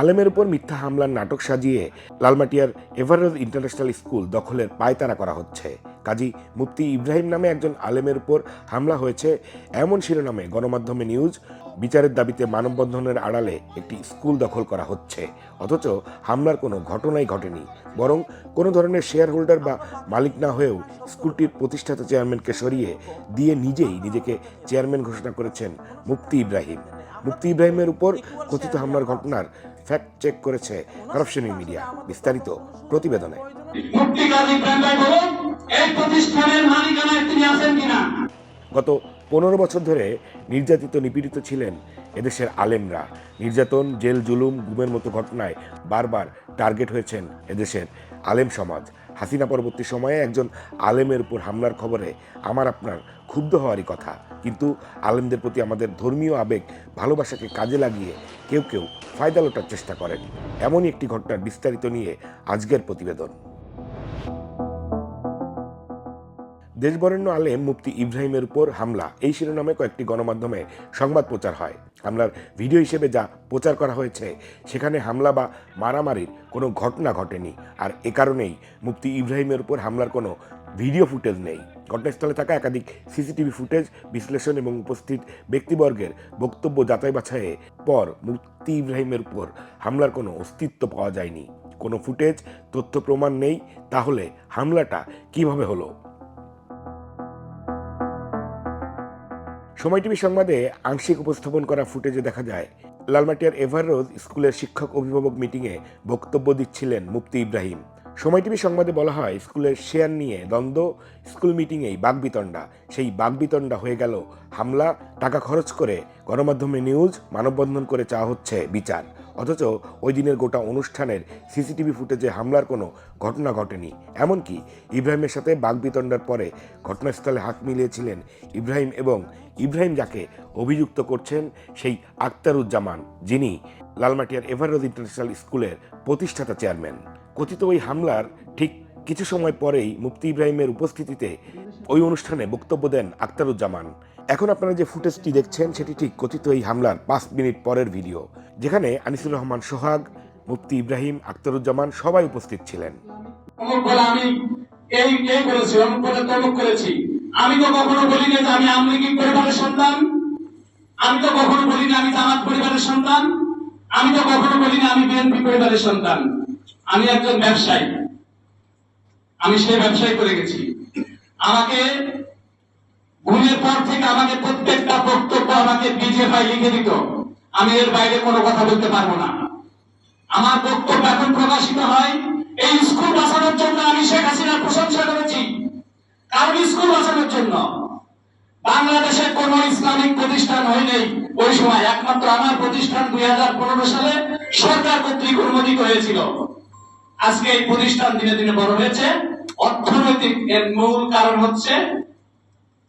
আলেমের উপর মিথ্যা হামলার নাটক সাজিয়ে লালমাটিয়ার এভারেজ ইন্টারন্যাশনাল স্কুল দখলের পায়তারা করা হচ্ছে। কাজী মুফতি ইব্রাহিম নামে একজন আলেমের উপর হামলা হয়েছে। এমন শিরোনামে গণমাধ্যমে নিউজ, বিচারের দাবিতে মানববন্ধনের আড়ালে একটি স্কুল দখল করা হচ্ছে। অথচ হামলার কোনো ঘটনাই ঘটেনি, বরং কোনো ধরনের শেয়ার হোল্ডার বা মালিক না হয়েও স্কুলটির প্রতিষ্ঠাতা চেয়ারম্যানকে সরিয়ে দিয়ে নিজেই নিজেকে চেয়ারম্যান ঘোষণা করেছেন মুফতি ইব্রাহিম। মুফতি ইব্রাহিমের উপর কথিত হামলার ঘটনার ফ্যাক্ট চেক করেছে কারাপশন মিডিয়া বিস্তারিত প্রতিবেদনে। গত পনেরো বছর ধরে নির্যাতিত নিপীড়িত ছিলেন এদেশের আলেমরা। নির্যাতন, জেল, জুলুম, গুমের মতো ঘটনায় বারবার টার্গেট হয়েছেন এদেশের আলেম সমাজ। হাসিনা পরবর্তী সময়ে একজন আলেমের উপর হামলার খবরে আমার আপনার ক্ষুব্ধ হওয়ারই কথা। কিন্তু আলেমদের প্রতি আমাদের ধর্মীয় আবেগ, ভালোবাসাকে কাজে লাগিয়ে কেউ কেউ ফায়দা লোটার চেষ্টা করেন। এমনই একটি ঘটনার বিস্তারিত নিয়ে আজকের প্রতিবেদন। দেশবরেণ্য আলেম মুফতি ইব্রাহিমের উপর হামলা। এই শিরোনামে কয়েকটি গণমাধ্যমে সংবাদ প্রচার হয়। হামলার ভিডিও হিসেবে যা প্রচার করা হয়েছে, সেখানে হামলা বা মারামারির কোনো ঘটনা ঘটেনি। আর এ কারণেই মুফতি ইব্রাহিমের উপর হামলার কোনো ভিডিও ফুটেজ নেই। ঘটনাস্থলে থাকা একাধিক সিসিটিভি ফুটেজ, বিশ্লেষণ এবং উপস্থিত ব্যক্তিবর্গের বক্তব্য যাচাই বাছাইয়ে পর মুফতি ইব্রাহিমের উপর হামলার কোনো অস্তিত্ব পাওয়া যায়নি। কোনো ফুটেজ, তথ্য প্রমাণ নেই। তাহলে হামলাটা কীভাবে হলো? সময় টিভি সংবাদে আংশিক উপস্থাপন করা ফুটেজে দেখা যায়, লালমাটিয়ার এভাররোজ স্কুলের শিক্ষক অভিভাবক মিটিংয়ে বক্তব্য দিচ্ছিলেন মুফতি ইব্রাহিম। সময় টিভি সংবাদে বলা হয় স্কুলের শেয়ার নিয়ে দ্বন্দ্ব, স্কুল মিটিংয়েই বাগবিতণ্ডা সেই বাগবিতণ্ডা হয়ে গেল হামলা, টাকা খরচ করে গণমাধ্যমে নিউজ, মানববন্ধন করে চাওয়া হচ্ছে বিচার। অথচ ওই দিনের গোটা অনুষ্ঠানের সিসিটিভি ফুটেজে হামলার কোনো ঘটনা ঘটেনি। এমনকি ইব্রাহিমের সাথে বাগবিতণ্ডার পরে ঘটনাস্থলে হাত মিলিয়েছিলেন ইব্রাহিম এবং ইব্রাহিম যাকে অভিযুক্ত করছেন সেই আক্তারুজ্জামান যিনি লালমাটিয়ার এভাররোজ ইন্টারন্যাশনাল স্কুলের প্রতিষ্ঠাতা চেয়ারম্যান। কথিত ওই হামলার ঠিক কিছু সময় পরেই মুফতি ইব্রাহিমের উপস্থিতিতে ওই অনুষ্ঠানে বক্তব্য দেন আক্তারুজ্জামান এখন আপনারা যে ফুটেজটি দেখছেন, সেটি ঠিক কথিত এই হামলার পাঁচ মিনিট পরের ভিডিও, যেখানে আনিসুর রহমান সোহাগ, মুফতি ইব্রাহিম আক্তারুজ্জামান সবাই উপস্থিত ছিলেন। আমি এই এই করেছি করেছি। আমি তো কখনো বলি না যে আমি পরিবারের সন্তান। আমি তো কখনো বলি না আমি জামাত পরিবারের সন্তান। আমি তো কখনো বলি না আমি বিএনপি পরিবারের সন্তান। আমি একজন ব্যবসায়ী। আমি সেই ব্যবসায়ী করে গেছি। আমাকে ঘুমের পর থেকে আমাকে প্রত্যেকটা বক্তব্য আমাকে বিজেপি লিখে দিত। আমি এর বাইরে কোনো কথা বলতে পারব না। আমার বক্তব্য এখন প্রকাশিত হয়, এই স্কুল বাঁচানোর জন্য আমি শেখ হাসিনার প্রশংসা করেছি। কারণ স্কুল বাঁচানোর জন্য বাংলাদেশের কোন ইসলামিক প্রতিষ্ঠান হয়নি ওই সময় একমাত্র আমার প্রতিষ্ঠান দুই হাজার পনেরো সালে সরকার কর্তৃক অনুমোদিত হয়েছিল। আজকে এই প্রতিষ্ঠান দিনে দিনে বড় হয়েছে। অর্থনৈতিক এর মূল কারণ হচ্ছে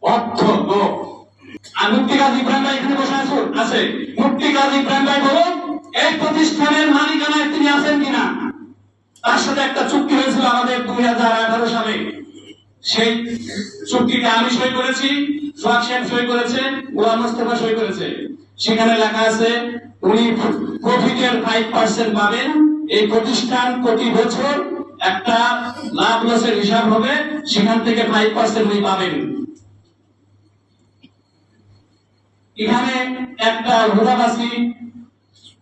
অর্থ এখানে বসে আছে? বলুন, এই প্রতিষ্ঠানের মালিকানায় তিনি আছেন কিনা? তার সাথে একটা চুক্তি হয়েছিল আমাদের দুই হাজার আঠারো সালে। সেই চুক্তিতে আমি সই করেছি, সোহাগ সাহেব সই করেছে, গোলাম মোস্তফা সই করেছে। সেখানে লেখা আছে, উনি প্রফিটের ফাইভ পার্সেন্ট পাবেন। এই প্রতিষ্ঠান প্রতি বছর একটা লাভ লসের হিসাব হবে, সেখান থেকে ফাইভ পার্সেন্ট উনি পাবেন। এখানে একটা হুদাবাসী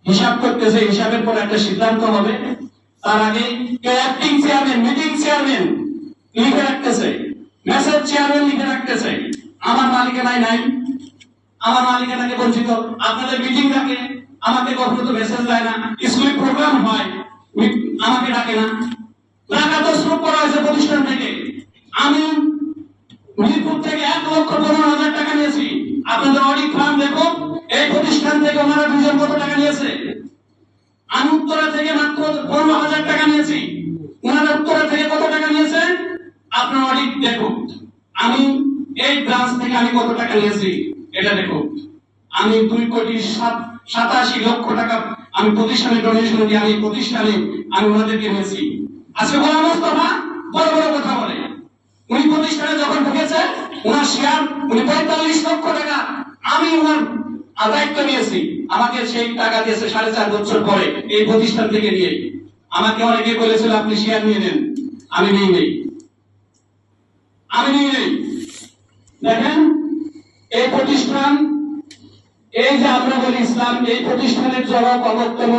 হিসাব করতেছে, হিসাবের পর একটা সিদ্ধান্ত হবে। তার আগে অ্যাক্টিং চেয়ারম্যান মিটিং চেয়ারম্যান লিখে রাখতেছে মেসেজ চেয়ারম্যান লিখে রাখতেছে, আমার মালিকানায় নাই, আমার মালিকানাকে বঞ্চিত, আপনাদের মিটিং থাকে, আমাকে কখনো তো মেসেজ দেয় না, স্কুলে প্রোগ্রাম হয় আমাকে ডাকে না। টাকা তো স্রোত করা হয়েছে প্রতিষ্ঠান থেকে। আমি মিরপুর থেকে এক লক্ষ পনেরো হাজার টাকা নিয়েছি। আপনাদের অডিট ফার্ম দেখুন, এই প্রতিষ্ঠান থেকে ওনারা দুজন কত টাকা নিয়েছে? আমি উত্তরা থেকে মাত্র পনেরো হাজার টাকা নিয়েছি। ওনারা উত্তরা থেকে কত টাকা নিয়েছে? আপনার অডিট দেখুন। আমি এই ব্রাঞ্চ থেকে আমি কত টাকা নিয়েছি? এটা দেখুন। আমি দুই কোটি সাত সাতাশি লক্ষ টাকা আমি প্রতিষ্ঠানে ডোনেশন দিয়ে আমি প্রতিষ্ঠানে আমি ওনাদেরকে নিয়েছি আজকে গোলাম মোস্তফা বড় বড় কথা বলে। উনি প্রতিষ্ঠানে যখন ঢুকেছে ওনার শেয়ার, উনি পঁয়তাল্লিশ লক্ষ টাকা আমি ওনার দায়িত্ব নিয়েছি। আমাকে সেই টাকা দিয়েছে সাড়ে চার বছর পরে এই প্রতিষ্ঠান থেকে নিয়ে। আমাকে অনেকে বলেছিল, আপনি শেয়ার নিয়ে নেন। আমি নিয়ে নেই। আমি নিয়ে নেই। দেখেন, এই প্রতিষ্ঠান এই যে বলি ইসলাম, এই প্রতিষ্ঠানের জনক অবক্তম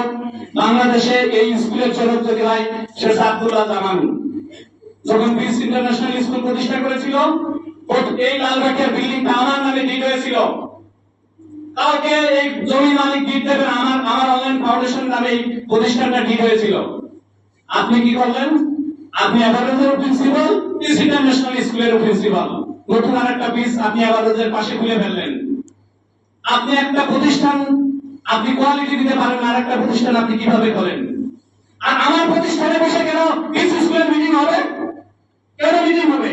বাংলাদেশে এই স্কুলের জনক যদি হয়, সে আব্দুল্লাহ জামান, যখন বিস ইন্টারন্যাশনাল স্কুল প্রতিষ্ঠা করেছিল এই লালবাটিয়ার বিল্ডিংটা আমার নামে ডিড হয়েছিল। কাউকে এই জমি মালিক ডিড দেবেন, আমার আমার অনলাইন ফাউন্ডেশন নামে এই প্রতিষ্ঠানটা ডিড হয়েছিল। আপনি কি করলেন? আপনি এভারেজের প্রিন্সিপাল পিস ইন্টারন্যাশনাল স্কুলের প্রিন্সিপাল নতুন আর একটা পিস আপনি এভারেজের পাশে খুলে ফেললেন। আপনি একটা প্রতিষ্ঠান, আপনি কোয়ালিটি দিতে পারেন, আর একটা প্রতিষ্ঠান আপনি কীভাবে করেন? আর আমার প্রতিষ্ঠানে বসে কেন পিস স্কুলের মিটিং হবে? কেন মিটিং হবে?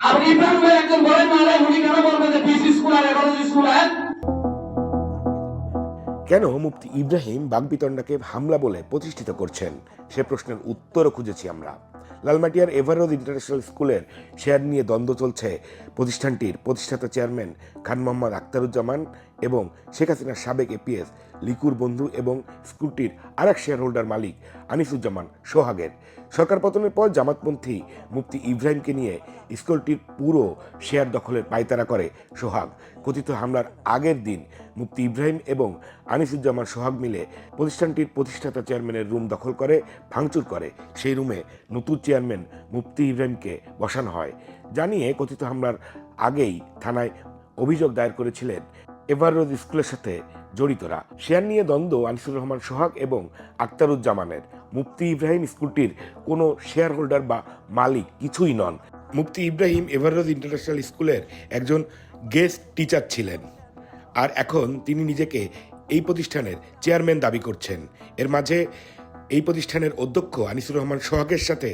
আপনি ইব্রাহিম ভাই একজন বলেন না উনি কেন বলবেন যে পিস স্কুল আর এভারেজ স্কুল এক? কেন মুফতি ইব্রাহিম বাগবিতণ্ডাকে হামলা বলে প্রতিষ্ঠিত করছেন? সে প্রশ্নের উত্তরও খুঁজেছি আমরা। লালমাটিয়ার এভারোদ ইন্টারন্যাশনাল স্কুলের শেয়ার নিয়ে দ্বন্দ্ব চলছে। প্রতিষ্ঠানটির প্রতিষ্ঠাতা চেয়ারম্যান খান মোহাম্মদ আখতারুজ্জামান এবং শেখ হাসিনার সাবেক এপিএস লিকুর বন্ধু এবং স্কুলটির আরেক শেয়ার হোল্ডার মালিক আনিসুজ্জামান সোহাগের। সরকার পতনের পর জামাতপন্থী মুফতি ইব্রাহিমকে নিয়ে স্কুলটির পুরো শেয়ার দখলের পায়তারা করে সোহাগ। কথিত হামলার আগের দিন মুফতি ইব্রাহিম এবং আনিসুজ্জামান সোহাগ মিলে প্রতিষ্ঠানটির প্রতিষ্ঠাতা চেয়ারম্যানের রুম দখল করে, ভাঙচুর করে। সেই রুমে নতুন চেয়ারম্যান মুফতি ইব্রাহিমকে বসানো হয়। জানিয়ে কথিত হামলার আগেই থানায় অভিযোগ দায়ের করেছিলেন এভারোজ স্কুলের সাথে জড়িতরা। শেয়ার নিয়ে দ্বন্দ্ব আনিসুর রহমান সোহাগ এবং আক্তারুজ্জামানের মুফতি ইব্রাহিম স্কুলটির কোনো শেয়ার হোল্ডার বা মালিক কিছুই নন। মুফতি ইব্রাহিম এভারোজ ইন্টারন্যাশনাল স্কুলের একজন গেস্ট টিচার ছিলেন। আর এখন তিনি নিজেকে এই প্রতিষ্ঠানের চেয়ারম্যান দাবি করছেন। এর মাঝে এই প্রতিষ্ঠানের অধ্যক্ষ আনিসুর রহমান সোহাগের সাথে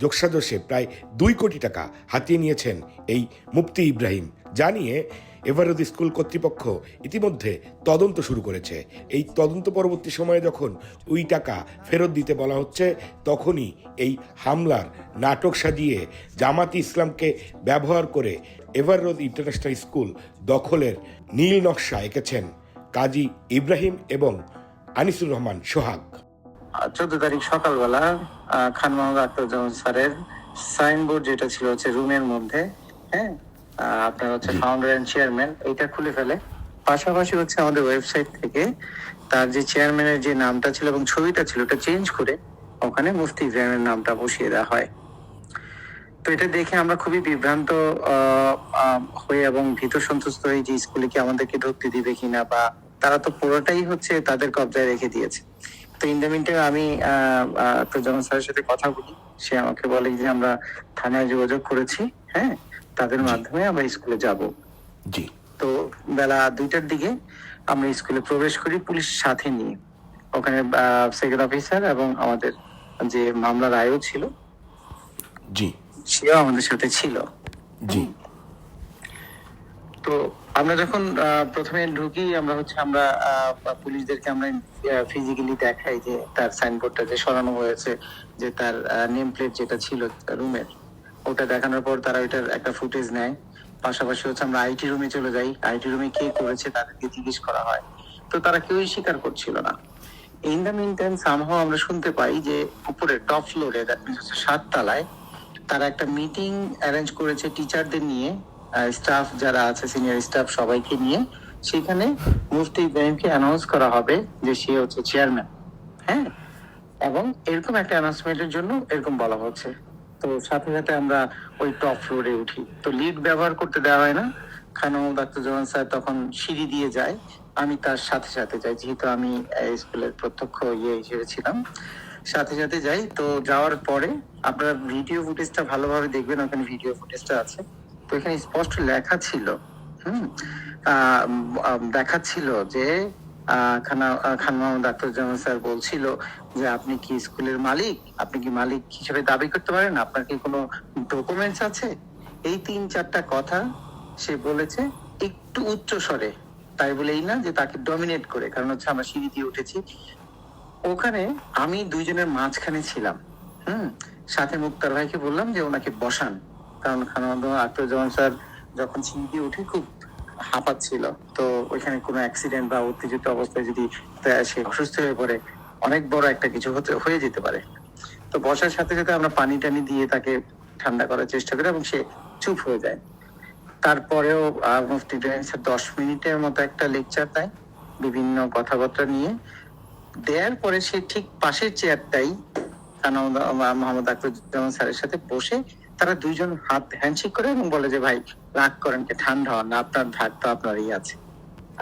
যোগসাজশে প্রায় দুই কোটি টাকা হাতিয়ে নিয়েছেন এই মুফতি ইব্রাহিম। জানিয়ে এভারোদ স্কুল কর্তৃপক্ষ ইতিমধ্যে তদন্ত শুরু করেছে। এই তদন্ত পরবর্তী সময়ে যখন ওই টাকা ফেরত দিতে বলা হচ্ছে, তখনই এই হামলার নাটক সাজিয়ে জামাতি ইসলামকে ব্যবহার করে এভাররোদ ইন্টারন্যাশনাল স্কুল দখলের নীল নকশা এঁকেছেন কাজী ইব্রাহিম এবং আনিসুর রহমান সোহাগ। চোদ্দ তারিখ সকালবেলা খান মোহাম্মদ আখতারুজ্জামান স্যারের সাইনবোর্ড যেটা ছিল হচ্ছে রুমের মধ্যে হ্যাঁ? আপনার হচ্ছে ফাউন্ডার এন্ড চেয়ারম্যান এটা খুলে ফেলে। পাশাপাশি হচ্ছে আমাদের ওয়েবসাইট থেকে তার যে চেয়ারম্যানের যে নামটা ছিল এবং ছবিটা ছিল ওটা চেঞ্জ করে ওখানে মুফতি ইব্রাহিমের নামটা বসিয়ে দেওয়া হয়। তো এটা দেখে আমরা খুবই বিভ্রান্ত হয়ে এবং ভীত সন্তুষ্ট হয়ে যে স্কুলে কি আমাদেরকে ঢুকতে দিবে কিনা বা তারা তো পুরোটাই হচ্ছে তাদের কবজায় রেখে দিয়েছে। তো ইন দ্য মিনটাইম আমি যেমন স্যারের সাথে কথা বলি। সে আমাকে বলে যে আমরা থানায় যোগাযোগ করেছি হ্যাঁ? তাদের মাধ্যমে আমরা স্কুলে যাব। জি। তো বেলা দুইটার দিকে আমরা স্কুলে প্রবেশ করি পুলিশ সাথে নিয়ে। ওখানে সেকেন্ড অফিসার এবং আমাদের যে মামলার আয়ও ছিল জি। সেও আমাদের সাথে ছিল। জি। তো আমরা যখন প্রথমে ঢুকি আমরা হচ্ছে আমরা পুলিশদেরকে আমরা ফিজিক্যালি দেখাই যে তার সাইনবোর্ডটা যে সরানো হয়েছে যে তার নেম প্লেট যেটা ছিল রুমের ওটা দেখানোর পর তারা ওইটার একটা ফুটেজ নেয়। পাশাপাশি হচ্ছে আমরা আইটি রুমে চলে যাই। আইটি রুমে কে করেছে তাদেরকে জিজ্ঞেস করা হয়। তো তারা কেউই স্বীকার করছিল না। ইন মিন টাইম আমরা শুনতে পাই যে উপরে টপ ফ্লোরে সাত তারা একটা মিটিং অ্যারেঞ্জ করেছে টিচারদের নিয়ে স্টাফ যারা আছে সিনিয়র স্টাফ সবাইকে নিয়ে। সেখানে মুফতি ইব্রাহিমকে অ্যানাউন্স করা হবে যে সে হচ্ছে চেয়ারম্যান হ্যাঁ? এবং এরকম একটা অ্যানাউন্সমেন্টের জন্য এরকম বলা হচ্ছে। তো সাথে সাথে আমরা ওই টপ ফ্লোরে উঠি। তো লিড ব্যবহার করতে দেওয়া হয় না। খান মোহাম্মদ আখতারুজ্জামান স্যার তখন সিঁড়ি দিয়ে যায়। আমি তার সাথে সাথে যাই, যেহেতু আমি স্কুলের প্রত্যক্ষ ইয়ে হিসেবে ছিলাম। সাথে সাথে যাই। তো যাওয়ার পরে আপনারা ভিডিও ফুটেজটা ভালোভাবে দেখবেন, ওখানে ভিডিও ফুটেজটা আছে। তো এখানে স্পষ্ট লেখা ছিল, হুম দেখাচ্ছিল যে খানা খান মোহাম্মদ আখতারুজ্জামান স্যার বলছিল যে আপনি কি স্কুলের মালিক? আপনি কি মালিক হিসেবে দাবি করতে পারেন? আপনার কি কোনো ডকুমেন্টস আছে? এই তিন চারটা কথা সে বলেছে একটু উচ্চ স্বরে। তাই বলেই না যে তাকে ডমিনেট করে, কারণ হচ্ছে আমরা সিঁড়ি দিয়ে উঠেছি। ওখানে আমি দুইজনের মাঝখানে ছিলাম। হুম? সাথে মুক্তার ভাইকে বললাম যে ওনাকে বসান। কারণ খানামন্দ আখতারুজ্জামান স্যার যখন সিঁড়ি দিয়ে উঠে খুব হাঁপাচ্ছিল। তো ওইখানে কোনো অ্যাক্সিডেন্ট বা উত্তেজিত অবস্থায় যদি সে অসুস্থ হয়ে পড়ে অনেক বড় একটা কিছু হতে, হয়ে যেতে পারে। তো বসার সাথে সাথে আমরা পানি টানি দিয়ে তাকে ঠান্ডা করার চেষ্টা করি এবং সে চুপ হয়ে যায়। তারপরেও মুফতি দশ মিনিটের মতো একটা লেকচার দেয় বিভিন্ন কথাবার্তা নিয়ে। দেওয়ার পরে সে ঠিক পাশের চেয়ারটাই মোহাম্মদ আকরুজ্জামান স্যারের সাথে বসে তারা দুইজন হাত হ্যান্ডশেক করে এবং বলে যে, ভাই, রাগ করেন ঠান্ডা হন, আপনার ভাগ তো আপনারই আছে।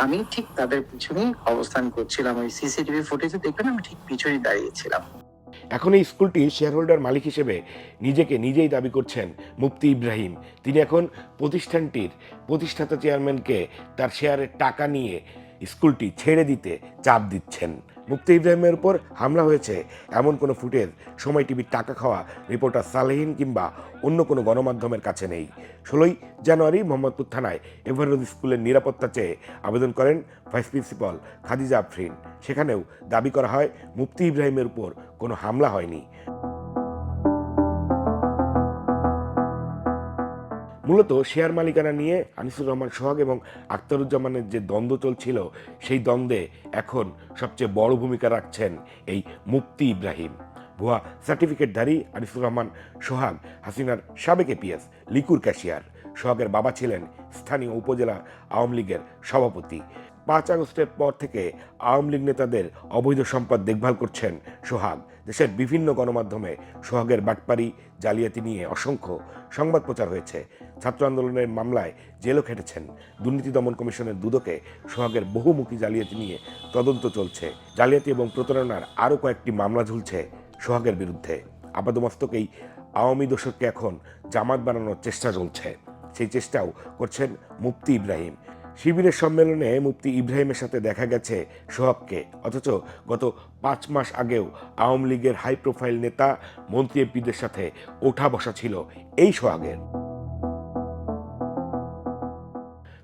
আমি ঠিক তাদের পিছনেই অবস্থান করছিলাম। ওই সিসিটিভি ফুটেজে দেখবেন আমি ঠিক পিছনেই দাঁড়িয়েছিলাম। এখন এই স্কুলটি শেয়ারহোল্ডার মালিক হিসেবে নিজেকে নিজেই দাবি করছেন মুফতি ইব্রাহিম। তিনি এখন প্রতিষ্ঠানটির প্রতিষ্ঠাতা চেয়ারম্যানকে তার শেয়ারের টাকা নিয়ে স্কুলটি ছেড়ে দিতে চাপ দিচ্ছেন। মুফতি ইব্রাহিমের উপর হামলা হয়েছে। এমন কোনো ফুটেজ, সময় টিভির টাকা খাওয়া, রিপোর্টার সালেহীন কিংবা অন্য কোনো গণমাধ্যমের কাছে নেই। ষোলোই জানুয়ারি মোহাম্মদপুর থানায় এভারোজ স্কুলের নিরাপত্তা চেয়ে আবেদন করেন ভাইস প্রিন্সিপাল খাদিজা আফরিন। সেখানেও দাবি করা হয়, মুফতি ইব্রাহিমের উপর কোনো হামলা হয়নি। মূলত শেয়ার মালিকানা নিয়ে আনিসুর রহমান সোহাগ এবং আখতারুজ্জামানের যে দ্বন্দ্ব চলছিল, সেই দ্বন্দ্বে এখন সবচেয়ে বড় ভূমিকা রাখছেন এই মুফতি ইব্রাহিম। ভুয়া সার্টিফিকেটধারী আনিসুর রহমান সোহাগ, হাসিনার সাবেক এপিএস লিকুর ক্যাশিয়ার। সোহাগের বাবা ছিলেন স্থানীয় উপজেলা আওয়ামী লীগের সভাপতি। পাঁচ আগস্টের পর থেকে আওয়ামী লীগ নেতাদের অবৈধ সম্পদ দেখভাল করছেন সোহাগ। দেশের বিভিন্ন গণমাধ্যমে সোহাগের বাটপারি জালিয়াতি নিয়ে অসংখ্য সংবাদ প্রচার হয়েছে। ছাত্র আন্দোলনের মামলায় জেলও খেটেছেন। দুর্নীতি দমন কমিশনের দুদকে সোহাগের বহুমুখী জালিয়াতি নিয়ে তদন্ত চলছে। জালিয়াতি এবং প্রতারণার আরও কয়েকটি মামলা ঝুলছে সোহাগের বিরুদ্ধে। আপাদমস্তকেই আওয়ামী দোষককে এখন জামাত বানানোর চেষ্টা চলছে। সেই চেষ্টাও করছেন মুফতি ইব্রাহিম। শিবিরের সম্মেলনে মুফতি ইব্রাহিমের সাথে দেখা গেছে সোহাগকে। অথচ গত পাঁচ মাস আগেও আওয়ামী লীগের হাই প্রোফাইল নেতা মন্ত্রী এমপিদের সাথে ওঠা বসা ছিল এই সোহাগের।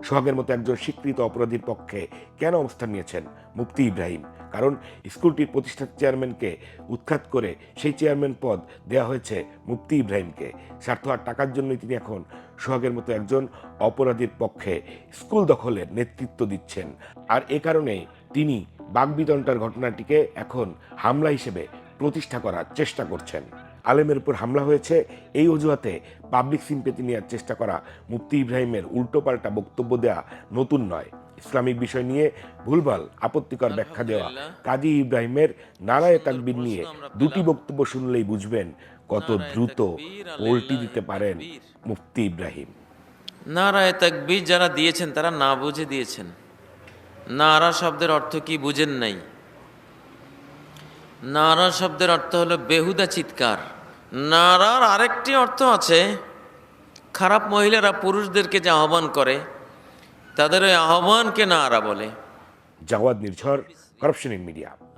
সোহাগের মতো একজন স্বীকৃত অপরাধীর পক্ষে কেন অবস্থান নিয়েছেন মুফতি ইব্রাহিম? কারণ স্কুলটির প্রতিষ্ঠাতা চেয়ারম্যানকে উৎখাত করে সেই চেয়ারম্যান পদ দেওয়া হয়েছে মুফতি ইব্রাহিমকে। স্বার্থ আর টাকার জন্যই তিনি এখন সোহাগের মতো একজন অপরাধীর পক্ষে স্কুল দখলের নেতৃত্ব দিচ্ছেন। আর এ কারণে তিনি বাগবিতণ্ডার ঘটনাটিকে এখন হামলা হিসেবে প্রতিষ্ঠা করার চেষ্টা করছেন। আলেমের উপর হামলা হয়েছে এই অজুহাতে পাবলিক সিম্পেতি নেওয়ার চেষ্টা করা মুফতি ইব্রাহিমের উল্টোপাল্টা বক্তব্য দেওয়া নতুন নয়। ইসলামিক বিষয় নিয়ে ভুলভাল আপত্তিকর ব্যাখ্যা দেওয়া কাজী ইব্রাহিমের নারায় তাকবির নিয়ে দুটি বক্তব্য শুনলেই বুঝবেন কত দ্রুত পোল্টি দিতে পারেন মুফতি ইব্রাহিম। নারায় তাকবীর যারা দিয়েছেন তারা না বুঝে দিয়েছেন। নারা শব্দের অর্থ কি বুঝেন নাই। নারা শব্দের অর্থ হলো বেহুদা চিৎকার। নারার আরেকটি অর্থ আছে, খারাপ মহিলারা পুরুষদেরকে যে আহ্বান করে, তাদের ওই আহ্বানকে নারা বলে। Jawad Nirjhar corruption in media